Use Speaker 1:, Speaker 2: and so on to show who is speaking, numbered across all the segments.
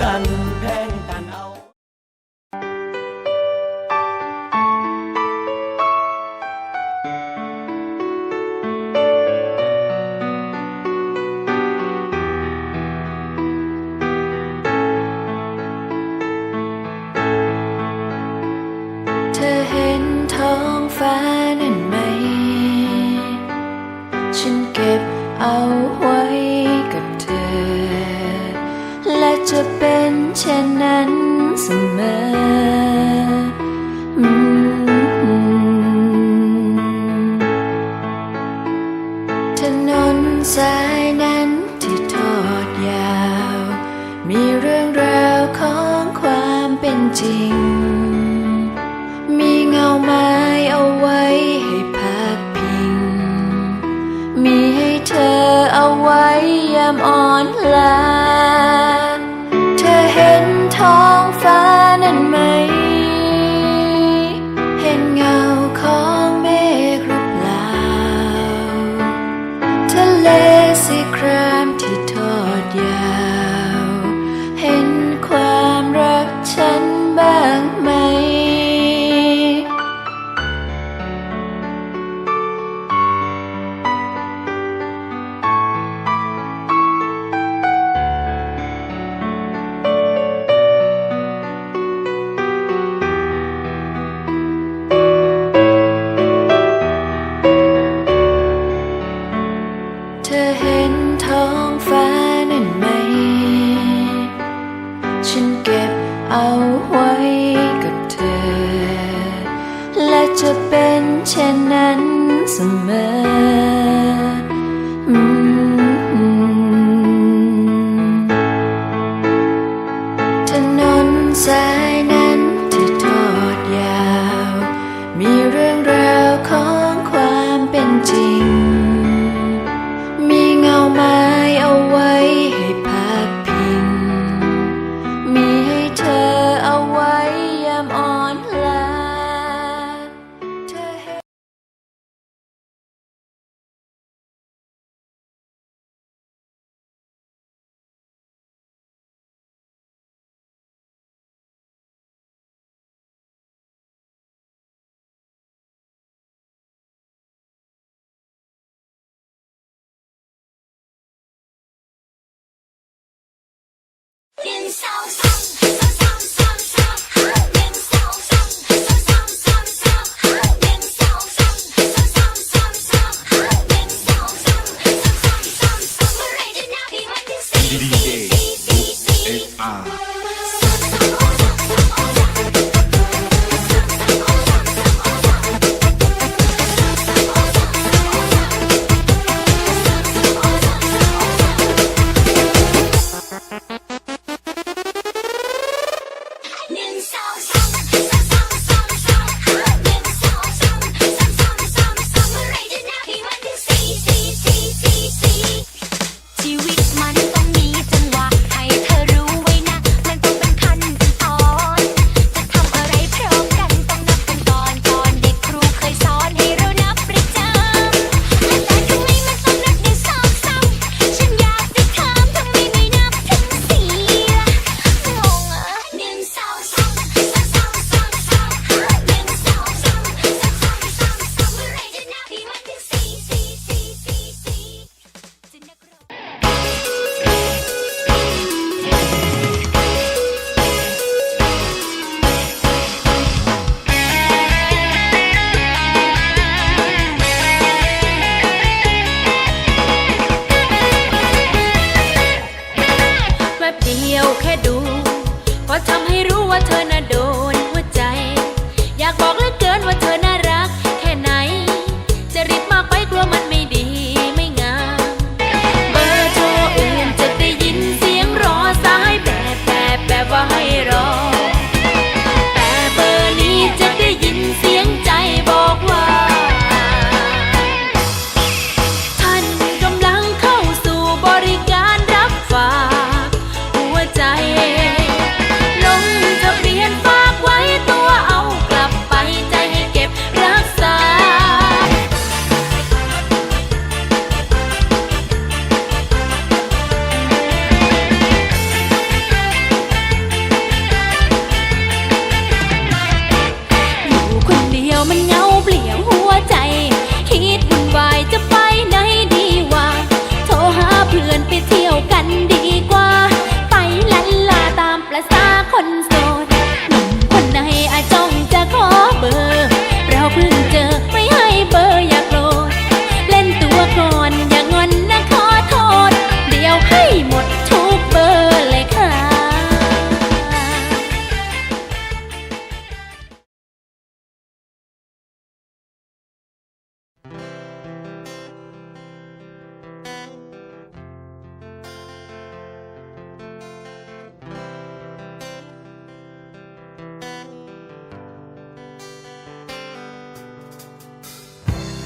Speaker 1: กันแพงกันเอาฟ้านั่นไหม ฉันเก็บเอาไว้ จะเป็นเช่นนั้นเสมอสายนั้นที่ทอดยาว มีเรื่องราวของความเป็นจริง มีเงาไม้เอาไว้ให้พักพิง มีให้เธอเอาไว้ยามอ่อนล้า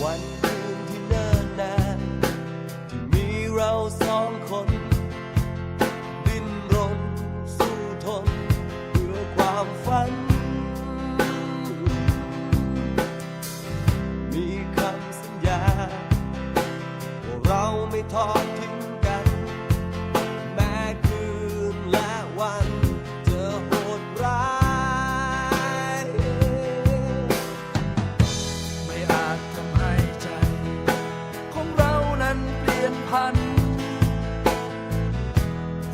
Speaker 2: one.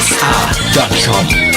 Speaker 2: sr.com